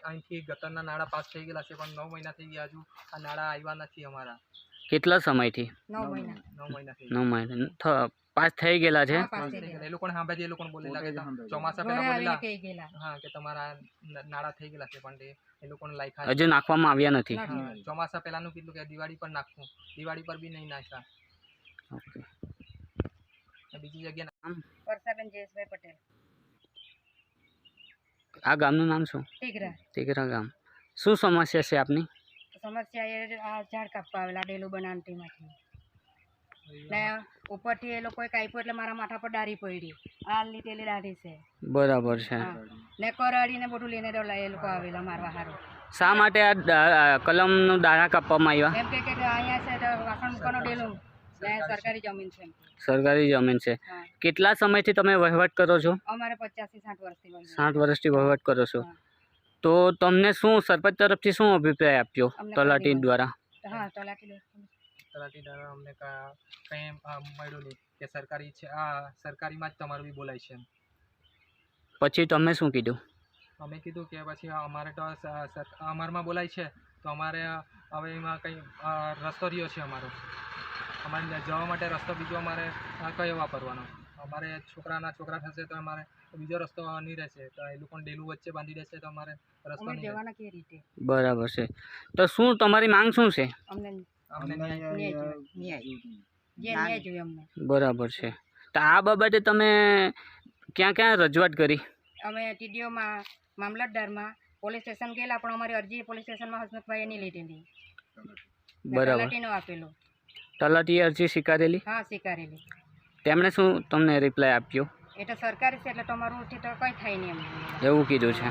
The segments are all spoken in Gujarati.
અહીંથી ગટરના નાળા પાસ થઈ ગયેલા છે પણ નવ મહિના થઈ ગયા હજુ આ નાળા આવ્યા નથી અમારા. કેટલા સમયથી? નવ મહિના. નવ મહિના નવ મહિના. પાસ થઈ ગયેલા છે. એ લોકો સાંભળે એ લોકો બોલેલા કે ચોમાસા પહેલા બોલેલા હા કે તમારા નાળા થઈ ગયેલા છે પણ એ લોકોને લાયકા હજુ નાખવામાં આવ્યા નથી. ચોમાસા પહેલાનું કીધું કે દિવાળી પર નાખવું. દિવાળી પર બી નહીં નાખ્યા. ઓકે. બીજી જગ્યા વર્ષાબેન જયેશભાઈ પટેલ. આ ગામનું નામ શું? ટીગરા ટીકરા ગામ. શું સમસ્યા છે આપની? સમસ્યા એ આ ઝાડ કાપવા આવેલા ડેલું બનાવટીમાંથી. ને ઉપરથી એ લોકોએ કાપ્યું એટલે મારા માથા પર ડારી પડી. આ લીધેલી દાઢી છે. બરાબર છે. ને કરાડીને બધું લઈને એ લોકો આવેલા મારવા હારું. શા માટે આ કલમનું દાણા કાપવામાં આવ્યા? એમ કે અહીંયા છે વાસણ મૂકવાનો ડેલું. ને સરકારી જમીન છે. સરકારી જમીન છે. કેટલા સમયથી તમે વહીવટ કરો છો? અમારે પચાસથી સાઠ વર્ષથી સાઠ સાત વર્ષથી વહીવટ કરો છો. તો તમને શું સરપંચ તરફથી શું અભિપ્રાય આપ્યો તલાટી દ્વારા? હા તલાટી તલાટી દ્વારા અમને કંઈ મળ્યું નહીં કે સરકારી છે. આ સરકારીમાં જ તમારું બી બોલાય છે પછી તમે શું કીધું? અમે કીધું કે પછી અમારે તો અમારમાં બોલાય છે. તો અમારે હવે એમાં કંઈ રસ્તો રહ્યો છે અમારો. અમારે જવા માટે રસ્તો બીજો અમારે કયો વાપરવાનો? અમારે છોકરાના છોકરા થશે તો અમારે બીજો રસ્તો નહીં રહેશે. તો એ લોકોને ડેલું વચ્ચે બાંધી દેશે તો અમારે રસ્તો. જવાના રીતે? બરાબર છે. તો શું તમારી માંગ શું છે? બરાબર છે. તો આ બાબતે તમે ક્યાં ક્યાં રજૂઆત કરી? અમે ટીડીઓમાં મામલતદારમાં પોલીસ સ્ટેશન ગયેલા પણ અમારી અરજી પોલીસ સ્ટેશનમાં હસમુખભાઈએ નહીં લીધેલી. બરાબર. આપેલો. તલાટીએ અરજી સ્વીકારેલી? હા સ્વીકારેલી. તેમણે શું તમને રિપ્લાય આપ્યો? એ તો સરકારી છે એટલે તમારું ઉઠી તો કંઈ થાય નહીં એમ. એવું કીધું છે.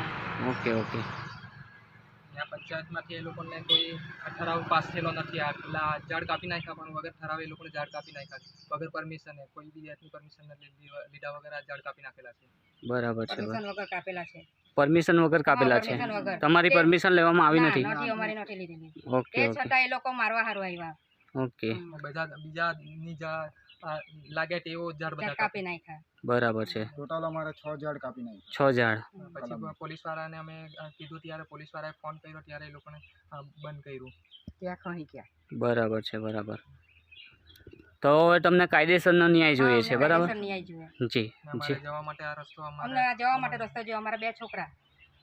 Okay okay. ત્યાં પંચાયતમાંથી એ લોકોને કોઈ ઠરાવ પાસ થયેલો નથી. આ પેલા ઝાડ કાપી નાખ્યા પણ વગર ઠરાવે એ લોકોને ઝાડ કાપી નાખ્યા વગર પરમિશન કોઈ બી જાતની પરમિશન લીધા વગર આ ઝાડ કાપી નાખેલા છે. બરાબર છે વગર કાપેલા છે. પરમિશન વગર કાપેલા છે. તમારી પરમિશન લેવામાં આવી નથી? નથી અમારી નથી લીધેલી. ઓકે. છતાં એ લોકો મારવા હારું આવ્યા. ઓકે. બધા બીજા ની લાગે તેવો ઝાડ બધા કાપી નાખ્યા. બરાબર છે. ટોટલ અમારે છ ઝાડ કાપી નાખ્યા. છ ઝાડ. પછી પોલીસ વાળાને અમે કીધું ત્યારે પોલીસ વાળાએ ફોન કર્યો ત્યારે એ લોકોને બંધ કર્યું. ત્યાં ખણી ગયા. બરાબર છે બરાબર. તો હવે તમને કાયદેસરનો ન્યાય જોઈએ છે બરાબર? કાયદેસર ન્યાય જોઈએ. જી જી. જવા માટે આ રસ્તો અમારે જવા માટે રસ્તો જોઈએ અમારા બે છોકરા.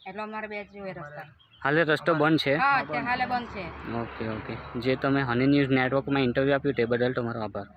એટલે અમારે બે જોઈએ રસ્તા. હાલે રસ્તો બંધ છે? હા તે હાલે બંધ છે. Okay okay. જે તમે હની ન્યૂઝ નેટવર્કમાં ઇન્ટરવ્યૂ આપ્યું તે બદલ તમારો આભાર.